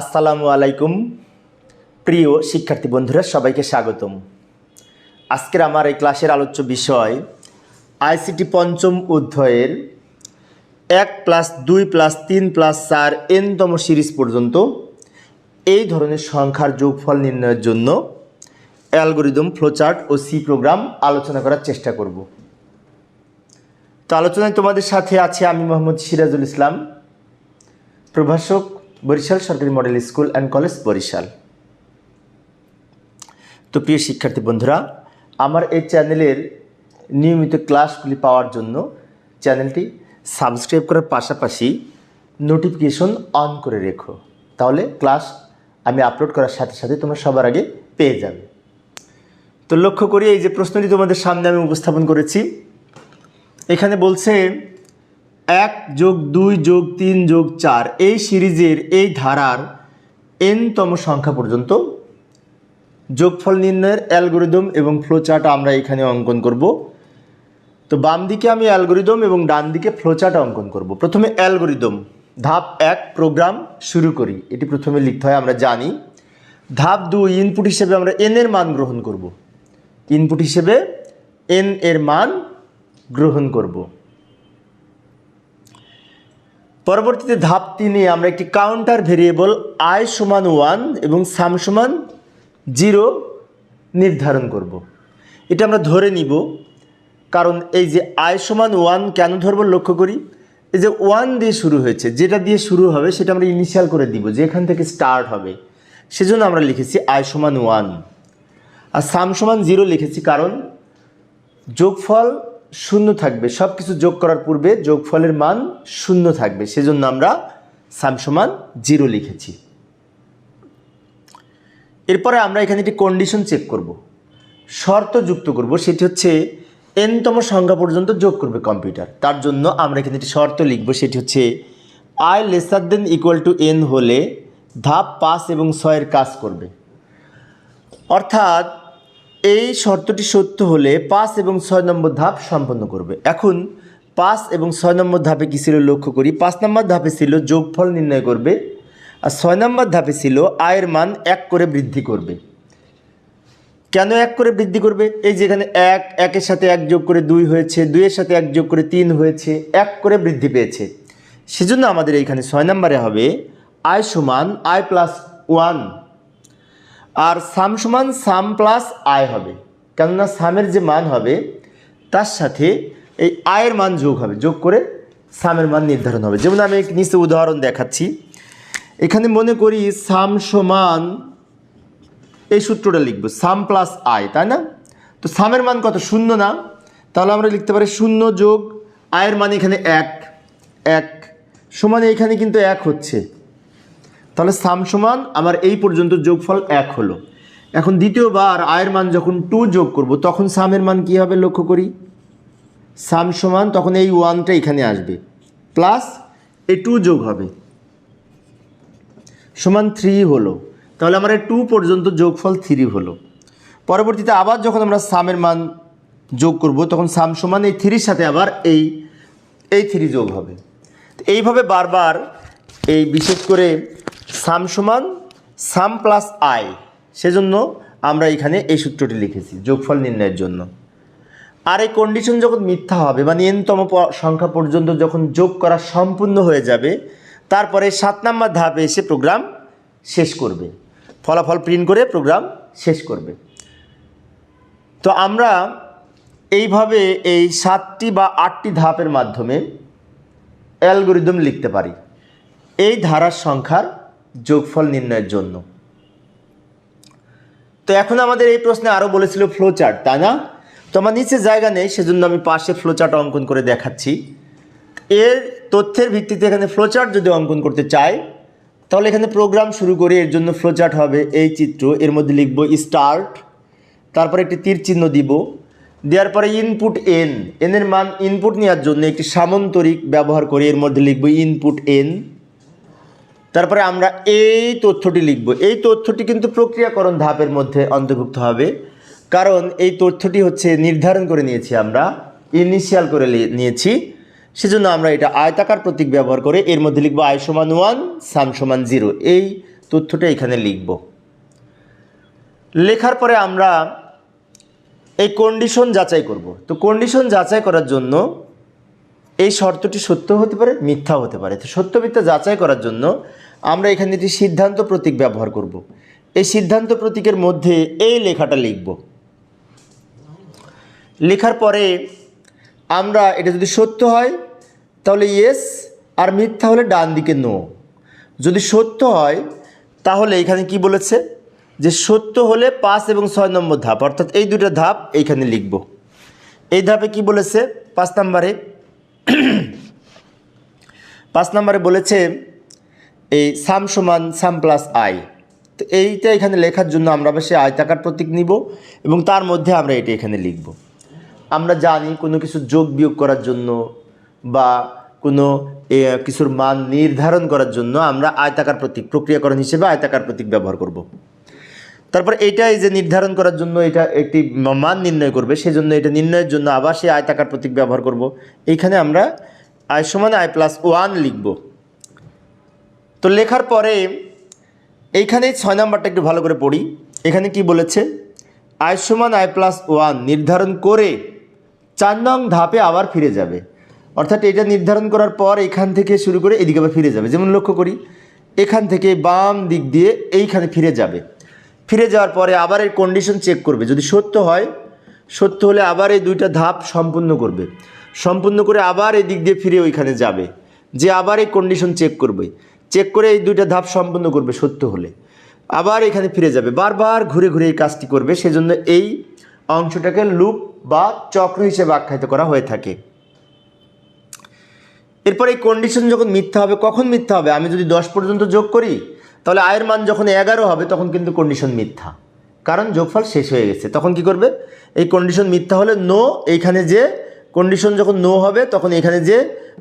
আসসালামু আলাইকুম, প্রিয় শিক্ষার্থী বন্ধুরা, সবাইকে স্বাগতম। আজকের আমার এই ক্লাসের আলোচ্য বিষয়, আইসিটি পঞ্চম অধ্যায়ের এক প্লাস দুই প্লাস তিন প্লাস চার এনতম সিরিজ পর্যন্ত এই ধরনের সংখ্যার যোগফল নির্ণয়ের জন্য অ্যালগোরিদম, ফ্লোচার্ট ও সি প্রোগ্রাম আলোচনা করার চেষ্টা করব। তো আলোচনায় তোমাদের সাথে আছে আমি মোহাম্মদ সিরাজুল ইসলাম, প্রভাষক বরিশাল সরকারি model school and college Barishal. তো প্রিয় শিক্ষার্থী বন্ধুরা, আমার এই চ্যানেলের নিয়মিত ক্লাসগুলি পাওয়ার জন্য চ্যানেলটি সাবস্ক্রাইব করার পাশাপাশি নোটিফিকেশন অন করে রেখো। তাহলে ক্লাস আমি আপলোড করার সাথে সাথে তোমরা সবার আগে পেয়ে যাবে। তো লক্ষ্য করি এই যে প্রশ্নটি তোমাদের সামনে আমি উপস্থাপন করেছি। এখানে বলছে এক যোগ দুই যোগ তিন যোগ চার এই সিরিজের এই ধারার এনতম সংখ্যা পর্যন্ত যোগফল নির্ণয়ের অ্যালগোরিদম এবং ফ্লোচার্ট আমরা এখানে অঙ্কন করব। তো বাম দিকে আমি অ্যালগোরিদম এবং ডান দিকে ফ্লোচার্ট অঙ্কন করব। প্রথমে অ্যালগোরিদম, ধাপ এক, প্রোগ্রাম শুরু করি। এটি প্রথমে লিখতে হয়, আমরা জানি। ধাপ দুই, ইনপুট হিসেবে আমরা এন এর মান গ্রহণ করব। ইনপুট হিসেবে এন এর মান গ্রহণ করব। পরবর্তীতে ধাপ তিনে আমরা একটি কাউন্টার ভেরিয়েবল আই সমান ওয়ান এবং সাম সমান জিরো নির্ধারণ করব। এটা আমরা ধরে নিব, কারণ এই যে আই সমান ওয়ান কেন ধরব লক্ষ্য করি? এই যে ওয়ান দিয়ে শুরু হয়েছে, যেটা দিয়ে শুরু হবে সেটা আমরা ইনিশিয়াল করে দিব, যে এখান থেকে স্টার্ট হবে। সেজন্য আমরা লিখেছি আই সমান ওয়ান আর সাম সমান জিরো লিখেছি কারণ যোগফল শূন্য থাকবে। সব কিছু যোগ করার পূর্বে যোগফলের মান শূন্য থাকবে। সেজন্য আমরা সাম সমান জিরো লিখেছি। এরপরে আমরা এখানে একটি কন্ডিশন চেক করব। শর্ত যুক্ত করব, সেটি হচ্ছে এনতম সংখ্যা পর্যন্ত যোগ করবে কম্পিউটার তার জন্য আমরা এখানে একটি শর্ত লিখব, সেটি হচ্ছে I lesser than equal to N হলে ধাপ পাঁচ এবং ছয়ের কাজ করবে। অর্থাৎ এই শর্তটি সত্য হলে পাঁচ এবং ছয় নম্বর ধাপ সম্পন্ন করবে। এখন পাঁচ এবং ছয় নম্বর ধাপে কী ছিল লক্ষ্য করি? পাঁচ নম্বর ধাপে ছিল যোগফল নির্ণয় করবে আর ছয় নম্বর ধাপে ছিল আয়ের মান এক করে বৃদ্ধি করবে। কেন এক করে বৃদ্ধি করবে? এই যেখানে এক, একের সাথে এক যোগ করে দুই হয়েছে, দুইয়ের সাথে এক যোগ করে তিন হয়েছে, এক করে বৃদ্ধি পেয়েছে। সেজন্য আমাদের এইখানে ছয় নম্বরে হবে আয় সমান আয় প্লাস ওয়ান আর সাম সমান সাম প্লাস আয় হবে। কেননা সামের যে মান হবে, তার সাথে এই আয়ের মান যোগ হবে, যোগ করে সামের মান নির্ধারণ হবে। যেমন আমি নিচে উদাহরণ দেখাচ্ছি। এখানে মনে করি সাম সমান এই সূত্রটা লিখব, সাম প্লাস আয় তাই না? তো সামের মান কত? শূন্য না। তাহলে আমরা লিখতে পারি শূন্য যোগ আয়ের মান এখানে এক এক সমান এখানে কিন্তু এক হচ্ছে। তাহলে সাম সমান আমার এই পর্যন্ত যোগফল এক হলো। এখন দ্বিতীয়বার আয়ের মান যখন টু যোগ করব, তখন সামের মান কী হবে লক্ষ্য করি? সাম সমান তখন এই ওয়ানটা এখানে আসবে। প্লাস এ টু যোগ হবে। সমান থ্রি হলো। তাহলে আমার টু পর্যন্ত যোগফল থ্রি হলো। পরবর্তীতে আবার যখন আমরা সামের মান যোগ করব, তখন সাম সমান এই থ্রির সাথে আবার এই এই থ্রি যোগ হবে। এইভাবে বারবার এই বিশেষ করে সাম সমান সাম প্লাস আই। সেজন্য আমরা এখানে এই সূত্রটি লিখেছি, যোগফল নির্ণয়ের জন্য। আর এই কন্ডিশন যখন মিথ্যা হবে মানে এনতম সংখ্যা পর্যন্ত যখন যোগ করা সম্পূর্ণ হয়ে যাবে, তারপরে সাত নাম্বার ধাপে এসে প্রোগ্রাম শেষ করবে। ফলাফল প্রিন্ট করে প্রোগ্রাম শেষ করবে। তো আমরা এইভাবে এই সাতটি বা আটটি ধাপের মাধ্যমে অ্যালগোরিদম লিখতে পারি। এই ধারার সংখ্যার যোগফল নির্ণয়ের জন্য। তো এখন আমাদের এই প্রশ্নে আরও বলেছিল ফ্লো চার্ট তাই না? তো আমার নিচে জায়গা নেই, সেজন্য আমি পাশে ফ্লো চার্ট অঙ্কন করে দেখাচ্ছি। এর তথ্যের ভিত্তিতে এখানে ফ্লো চার্ট যদি অঙ্কন করতে চাই, তাহলে এখানে প্রোগ্রাম শুরু করে, এর জন্য ফ্লো চার্ট হবে এই চিত্র, এর মধ্যে লিখব স্টার্ট তারপরে একটি তীর চিহ্ন দিব, দেওয়ার পরে ইনপুট এন এনের মান ইনপুট নেওয়ার জন্য একটি সামন্তরিক ব্যবহার করে এর মধ্যে লিখব ইনপুট এন তারপরে আমরা এই তথ্যটি লিখব। এই তথ্যটি কিন্তু প্রক্রিয়াকরণ ধাপের মধ্যে অন্তর্ভুক্ত হবে। কারণ এই তথ্যটি হচ্ছে নির্ধারণ করে নিয়েছি আমরা ইনিশিয়াল করে নিয়েছি। সেজন্য আমরা এটা আয়তাকার প্রতীক ব্যবহার করে এর মধ্যে লিখব আয় সমান ওয়ান, সাম সমান জিরো। এই তথ্যটা এখানে লিখব। লেখার পরে আমরা এই কন্ডিশন যাচাই করব। তো কন্ডিশন যাচাই করার জন্য এই শর্তটি সত্য হতে পারে, মিথ্যা হতে পারে। তো সত্য মিথ্যা যাচাই করার জন্য আমরা এখানে একটি সিদ্ধান্ত প্রতীক ব্যবহার করব। এই সিদ্ধান্ত প্রতীকের মধ্যে এই লেখাটা লিখব। লেখার পরে আমরা এটা যদি সত্য হয়, তাহলে ইয়েস আর মিথ্যা হলে ডান দিকে নো যদি সত্য হয়, তাহলে এখানে কি বলেছে? যে সত্য হলে পাঁচ এবং ছয় নম্বর ধাপ, অর্থাৎ এই দুটো ধাপ এইখানে লিখব। এই ধাপে কি বলেছে? পাঁচ নম্বরে পাঁচ নম্বরে বলেছে, এই সাম সমান সাম প্লাস আই তো এইটা এখানে লেখার জন্য আমরা সে আয়তাকার প্রতীক নিব এবং তার মধ্যে আমরা এটা এখানে লিখব আমরা জানি কোনো কিছু যোগ বিয়োগ করার জন্য বা কোনো কিছুর মান নির্ধারণ করার জন্য আমরা আয়তাকার প্রতীক, প্রক্রিয়াকরণ হিসেবে আয়তাকার প্রতীক ব্যবহার করব। তারপর এইটাই যে নির্ধারণ করার জন্য এটা একটি মান নির্ণয় করবে, সেজন্য এটা নির্ণয়ের জন্য আবার সেই আয়তাকার প্রতীক ব্যবহার করব। এইখানে আমরা আয় সমান আই প্লাস ওয়ান লিখব। তো লেখার পরে এইখানে ছয় নাম্বারটা একটু ভালো করে পড়ি। এখানে কি বলেছে? আয় সমান আই প্লাস ওয়ান নির্ধারণ করে চার নং ধাপে আবার ফিরে যাবে। অর্থাৎ এটা নির্ধারণ করার পর এখান থেকে শুরু করে এদিকে আবার ফিরে যাবে। যেমন লক্ষ্য করি, এখান থেকে বাম দিক দিয়ে এইখানে ফিরে যাবে। ফিরে যাওয়ার পরে আবার এই কন্ডিশন চেক করবে। যদি সত্য হয়, সত্য হলে আবার এই দুইটা ধাপ সম্পূর্ণ করবে। সম্পূর্ণ করে আবার এই দিক দিয়ে ফিরে ওইখানে যাবে। যে আবার এই কন্ডিশন চেক করবে। চেক করে এই দুইটা ধাপ সম্পূর্ণ করবে সত্য হলে। আবার এখানে ফিরে যাবে। বারবার ঘুরে ঘুরে এই কাজটি করবে। সেজন্য এই অংশটাকে লুপ বা চক্র হিসেবে আখ্যায়িত করা হয়ে থাকে। এরপর এই কন্ডিশন যখন মিথ্যা হবে, কখন মিথ্যা হবে? আমি যদি দশ পর্যন্ত যোগ করি তাহলে আয়ের মান যখন এগারো হবে, তখন কিন্তু কন্ডিশন মিথ্যা। কারণ যোগফল শেষ হয়ে গেছে। তখন কি করবে? এই কন্ডিশন মিথ্যা হলে নো এইখানে যে কন্ডিশন যখন নো হবে, তখন এখানে যে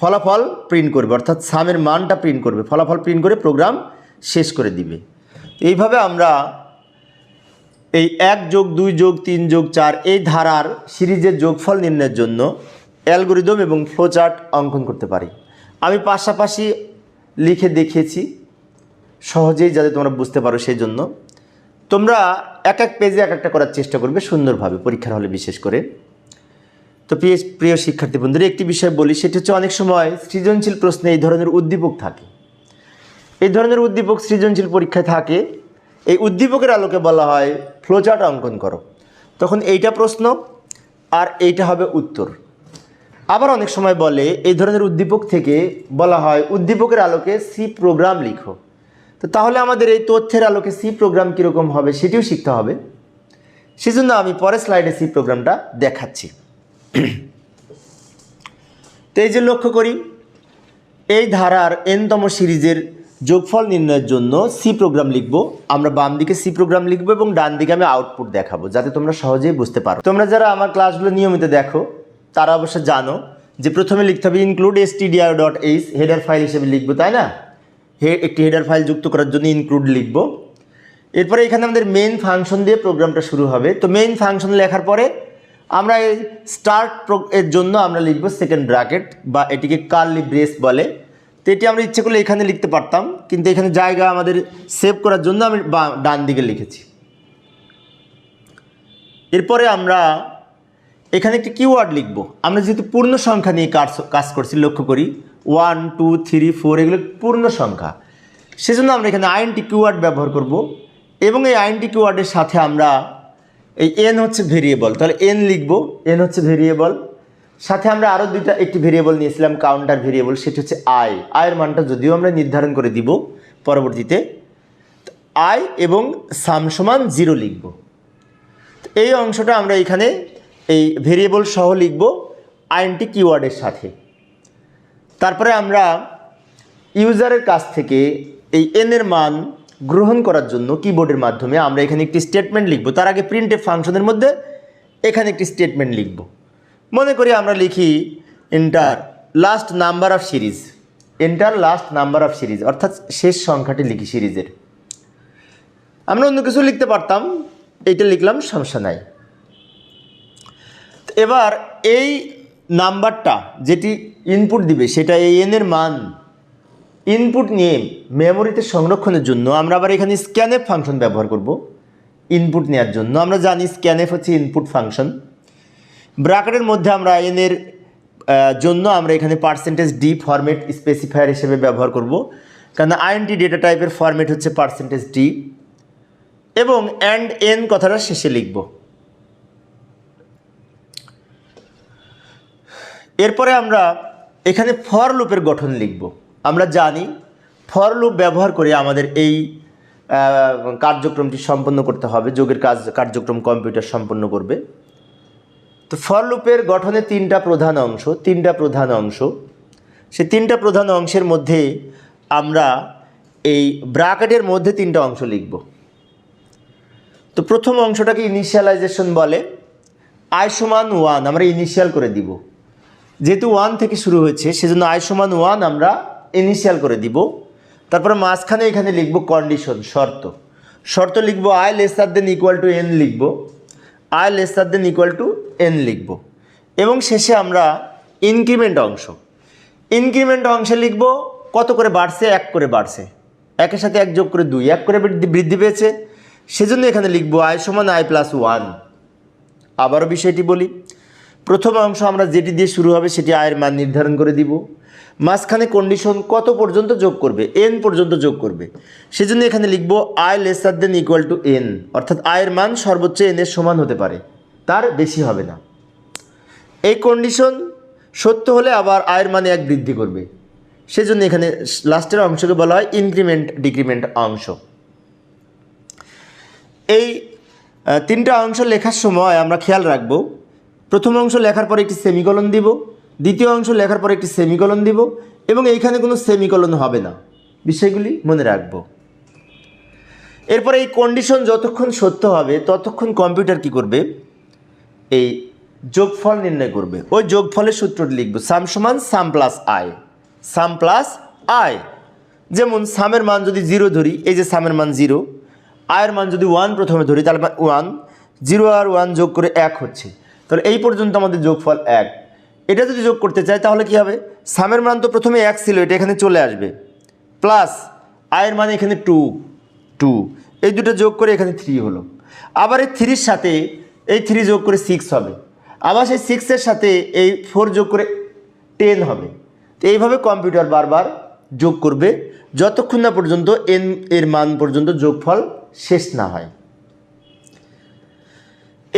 ফলাফল প্রিন্ট করবে। অর্থাৎ সামের মানটা প্রিন্ট করবে। ফলাফল প্রিন্ট করে প্রোগ্রাম শেষ করে দিবে। এইভাবে আমরা এই এক যোগ দুই যোগ তিন যোগ চার এই ধারার সিরিজের যোগফল নির্ণয়ের জন্য অ্যালগোরিদম এবং ফ্লোচার্ট অঙ্কন করতে পারি। আমি পাশাপাশি লিখে দেখিয়েছি সহজেই যাতে তোমরা বুঝতে পারো সেই জন্য তোমরা এক এক পেজে এক একটা করার চেষ্টা করবে সুন্দরভাবে, পরীক্ষার হলে বিশেষ করে। তো প্রিয় প্রিয় শিক্ষার্থী বন্ধুরা, একটি বিষয় বলি, সেটি হচ্ছে অনেক সময় সৃজনশীল প্রশ্নে এই ধরনের উদ্দীপক থাকে। এই ধরনের উদ্দীপক সৃজনশীল পরীক্ষায় থাকে, এই উদ্দীপকের আলোকে বলা হয় ফ্লোচার্ট অঙ্কন করো। তখন এইটা প্রশ্ন আর এইটা হবে উত্তর। আবার অনেক সময় বলে, এই ধরনের উদ্দীপক থেকে বলা হয় উদ্দীপকের আলোকে সি প্রোগ্রাম লিখো। তো তাহলে আমাদের এই তথ্যের আলোকে সি প্রোগ্রাম কীরকম হবে সেটিও শিখতে হবে। সেজন্য আমি পরের স্লাইডে সি প্রোগ্রামটা দেখাচ্ছি। তো এই যে লক্ষ্য করি, এই ধারার এনতম সিরিজের যোগফল নির্ণয়ের জন্য সি প্রোগ্রাম লিখব। আমরা বাম দিকে সি প্রোগ্রাম লিখব এবং ডান দিকে আমি আউটপুট দেখাবো, যাতে তোমরা সহজেই বুঝতে পারো। তোমরা যারা আমার ক্লাসগুলো নিয়মিত দেখো, তারা অবশ্য জানো যে প্রথমে লিখতে হবে include S dot H header file হিসেবে লিখব, তাই না? হে, একটি হেডার ফাইল যুক্ত করার জন্য ইনক্লুড লিখব। এরপরে এখানে আমাদের মেইন ফাংশন দিয়ে প্রোগ্রামটা শুরু হবে। তো মেইন ফাংশন লেখার পরে আমরা এই স্টার্ট এর জন্য আমরা লিখব সেকেন্ড ব্র্যাকেট বা এটিকে কার্লি ব্রেস বলে। তো এটি আমরা ইচ্ছে করলে এখানে লিখতে পারতাম, কিন্তু এখানে জায়গা আমাদের সেভ করার জন্য আমি ডান দিকে লিখেছি। এরপরে আমরা এখানে একটি কিওয়ার্ড লিখব। আমরা যেহেতু পূর্ণ সংখ্যা নিয়ে কাজ কাজ করছি, লক্ষ্য করি ওয়ান, টু, থ্রি, ফোর, এগুলো পূর্ণ সংখ্যা। সেজন্য আমরা এখানে আইএনটি কিওয়ার্ড ব্যবহার করব এবং এই আইএনটি কিওয়ার্ডের সাথে আমরা এই এন হচ্ছে ভেরিয়েবল। তাহলে এন লিখব, এন হচ্ছে ভেরিয়েবল। সাথে আমরা আরও দুইটা, একটি ভেরিয়েবল নিয়েছিলাম, কাউন্টার ভেরিয়েবল, সেটি হচ্ছে আই। আয়ের মানটা যদিও আমরা নির্ধারণ করে দিব পরবর্তীতে। আই এবং সাম সমান জিরো লিখব। এই অংশটা আমরা এখানে এই ভেরিয়েবল সহ লিখব আইএনটি কিওয়ার্ডের সাথে। তারপরে আমরা ইউজারের কাছ থেকে এই এন এর মান গ্রহণ করার জন্য কিবোর্ডের মাধ্যমে আমরা এখানে একটি স্টেটমেন্ট লিখব। তার আগে প্রিন্টে ফাংশনের মধ্যে এখানে একটি স্টেটমেন্ট লিখব। মনে করি আমরা লিখি enter last number of series enter last number of series অর্থাৎ শেষ সংখ্যাটি লিখি সিরিজের। আমরা অন্য কিছু লিখতে পারতাম, এইটা লিখলাম সমস্যা নাই। এবার এই নাম্বারটা যেটি ইনপুট দিবে, সেটা এই এনের মান। ইনপুট নিয়ে মেমোরিতে সংরক্ষণের জন্য আমরা আবার এখানে স্ক্যানএফ ফাংশন ব্যবহার করব। ইনপুট নেওয়ার জন্য। আমরা জানি স্ক্যানএফ হচ্ছে ইনপুট ফাংশন ব্র্যাকেটের মধ্যে আমরা এনের জন্য আমরা এখানে পার্সেন্টেজ ডি ফরম্যাট স্পেসিফায়ার হিসেবে ব্যবহার করব। কারণ আইএনটি ডেটা টাইপের ফরম্যাট হচ্ছে পার্সেন্টেজ ডি এবং অ্যান্ড এন কথাটা শেষে লিখব। এরপরে আমরা এখানে ফর লুপের গঠন লিখব। আমরা জানি ফর লুপ ব্যবহার করে আমাদের এই কার্যক্রমটি সম্পন্ন করতে হবে, যোগের কাজ, কার্যক্রম কম্পিউটার সম্পন্ন করবে। তো ফর লুপের গঠনে তিনটা প্রধান অংশ, তিনটা প্রধান অংশ। সে তিনটা প্রধান অংশের মধ্যে আমরা এই ব্রাকেটের মধ্যে তিনটা অংশ লিখব। তো প্রথম অংশটাকে ইনিশিয়ালাইজেশন বলে আয় সমান ওয়ান আমরা ইনিশিয়াল করে দিব। যেহেতু ওয়ান থেকে শুরু হয়েছে, সেজন্য আয় সমান ওয়ান আমরা ইনিশিয়াল করে দিব। তারপরে মাঝখানে এখানে লিখব কন্ডিশন শর্ত। শর্ত লিখব I lesser than equal to N লিখব। I lesser than equal to N লিখব। এবং শেষে আমরা ইনক্রিমেন্ট অংশ। ইনক্রিমেন্ট অংশে লিখব কত করে বাড়ছে? এক করে বাড়ছে। একের সাথে এক যোগ করে দুই। এক করে বৃদ্ধি পেয়েছে। সেজন্য এখানে লিখব আই সমান আই প্লাস ওয়ান আবারও বিষয়টি বলি। প্রথম অংশ আমরা যেটি দিয়ে শুরু হবে সেটি আয়ের মান নির্ধারণ করে দিব। মাঝখানে কন্ডিশন কত পর্যন্ত যোগ করবে? এন পর্যন্ত যোগ করবে। সেজন্য এখানে লিখব I lesser than equal to N অর্থাৎ আয়ের মান সর্বোচ্চ এন এর সমান হতে পারে। তার বেশি হবে না। এই কন্ডিশন সত্য হলে আবার আয়ের মানে এক বৃদ্ধি করবে। সেজন্য এখানে লাস্টের অংশকে বলা হয় ইনক্রিমেন্ট ডিক্রিমেন্ট অংশ। এই তিনটা অংশ লেখার সময় আমরা খেয়াল রাখব। প্রথম অংশ লেখার পরে একটি সেমিকলন দিব, দ্বিতীয় অংশ লেখার পরে একটি সেমিকলন দিব, এবং এইখানে কোনো সেমিকলন হবে না। বিষয়গুলি মনে রাখব। এরপরে এই কন্ডিশন যতক্ষণ সত্য হবে, ততক্ষণ কম্পিউটার কি করবে? এই যোগফল নির্ণয় করবে। ওই যোগফলের সূত্রটি লিখব সাম সমান sum plus I sum plus I যেমন সামের মান যদি জিরো ধরি, এই যে সামের মান জিরো আয়ের মান যদি ওয়ান প্রথমে ধরি, তাহলে ওয়ান জিরো আর ওয়ান যোগ করে এক হচ্ছে। তাহলে এই পর্যন্ত আমাদের যোগফল এক। এটা যদি যোগ করতে চাই, তাহলে কি হবে? সামের মান তো প্রথমে এক ছিল, এটা এখানে চলে আসবে। প্লাস আয়ের মানে এখানে টু টু। এই দুটো যোগ করে এখানে থ্রি হলো। আবার এই থ্রির সাথে এই থ্রি যোগ করে সিক্স হবে। আবার সেই সিক্সের সাথে এই ফোর যোগ করে টেন হবে। তো এইভাবে কম্পিউটার বারবার যোগ করবে, যতক্ষণ না পর্যন্ত এন এর মান পর্যন্ত যোগফল শেষ না হয়।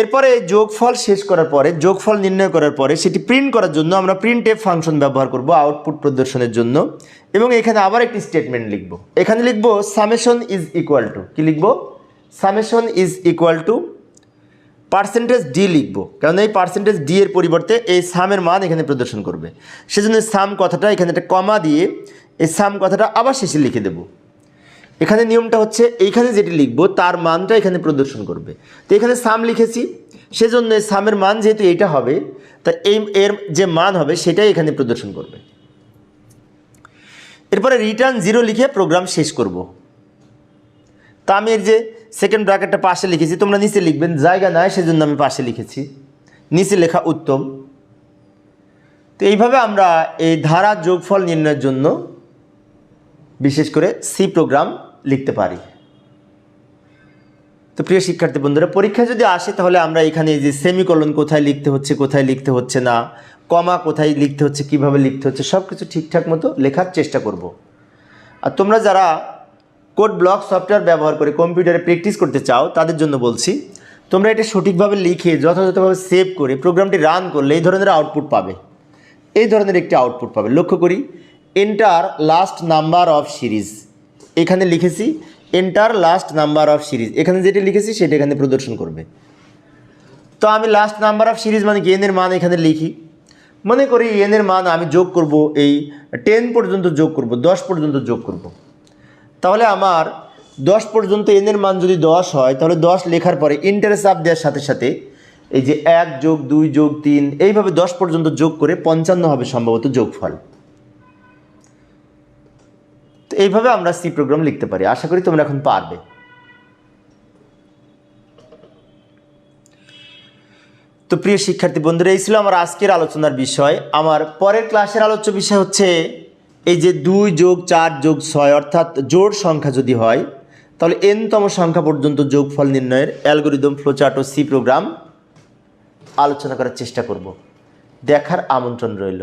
এরপরে যোগফল শেষ করার পরে, যোগফল নির্ণয় করার পরে সেটি প্রিন্ট করার জন্য আমরা প্রিন্ট এফ ফাংশন ব্যবহার করব আউটপুট প্রদর্শনের জন্য। এবং এখানে আবার একটি স্টেটমেন্ট লিখব। এখানে লিখব সামেশন ইজ ইকুয়াল টু কি লিখব? Summation is equal to percentage D লিখব। কারণ এই পার্সেন্টেজ ডি এর পরিবর্তে এই সামের মান এখানে প্রদর্শন করবে। সেজন্য সাম কথাটা এখানে একটা কমা দিয়ে, এই সাম কথাটা আবার শেষে লিখে দেবো। এখানে নিয়মটা হচ্ছে এইখানে যেটি লিখব, তার মানটা এখানে প্রদর্শন করবে। তো এখানে সাম লিখেছি, সেজন্য সামের মান যেহেতু এইটা হবে, তা এই এর যে মান হবে সেটাই এখানে প্রদর্শন করবে। এরপরে রিটার্ন জিরো লিখে প্রোগ্রাম শেষ করব। তা আমি এর যে সেকেন্ড ব্র্যাকেটটা পাশে লিখেছি, তোমরা নিচে লিখবেন, জায়গা নাই, সেজন্য আমি পাশে লিখেছি। নিচে লেখা উত্তম। তো এইভাবে আমরা এই ধারা যোগফল নির্ণয়ের জন্য বিশেষ করে সি প্রোগ্রাম লিখতে পারি। তো প্রিয় শিক্ষার্থী বন্ধুরা, পরীক্ষা যদি আসে তাহলে আমরা এখানে যে সেমিকলন কোথায় লিখতে হচ্ছে, কোথায় লিখতে হচ্ছে না কমা কোথায় লিখতে হচ্ছে, কীভাবে লিখতে হচ্ছে সব কিছু ঠিকঠাক মতো লেখার চেষ্টা করব। আর তোমরা যারা কোড ব্লক সফটওয়্যার ব্যবহার করে কম্পিউটারে প্র্যাকটিস করতে চাও, তাদের জন্য বলছি, তোমরা এটা সঠিকভাবে লিখে, যথাযথভাবে সেভ করে প্রোগ্রামটি রান করলে এই ধরনের আউটপুট পাবে। এই ধরনের একটি আউটপুট পাবে। লক্ষ্য করি enter last number of series এখানে লিখেছি enter last number of series এখানে যেটি লিখেছি, সেটা এখানে প্রদর্শন করবে। তো আমি লাস্ট নাম্বার অফ সিরিজ মানে এনের মান এখানে লিখি। মনে করি এনের মান আমি যোগ করব, এই টেন পর্যন্ত যোগ করব, দশ পর্যন্ত যোগ করব। তাহলে আমার দশ পর্যন্ত এনের মান যদি দশ হয়, তাহলে দশ লেখার পরে ইন্টারেস্ট দেওয়ার সাথে সাথে এই যে এক যোগ দুই যোগ তিন, এইভাবে দশ পর্যন্ত যোগ করে পঞ্চান্ন হবে সম্ভবত যোগফল। তো এইভাবে আমরা সি প্রোগ্রাম লিখতে পারি। আশা করি তোমরা এখন পারবে। তো প্রিয় শিক্ষার্থী বন্ধুরা, এই ছিল আমার আজকের আলোচনার বিষয়। আমার পরের ক্লাসের আলোচ্য বিষয় হচ্ছে এই যে দুই যোগ চার যোগ ছয়, অর্থাৎ জোর সংখ্যা যদি হয়, তাহলে এনতম সংখ্যা পর্যন্ত যোগফল নির্ণয়ের অ্যালগোরিদম, ফ্লোচার্ট ও সি প্রোগ্রাম আলোচনা করার চেষ্টা করব। দেখার আমন্ত্রণ রইল।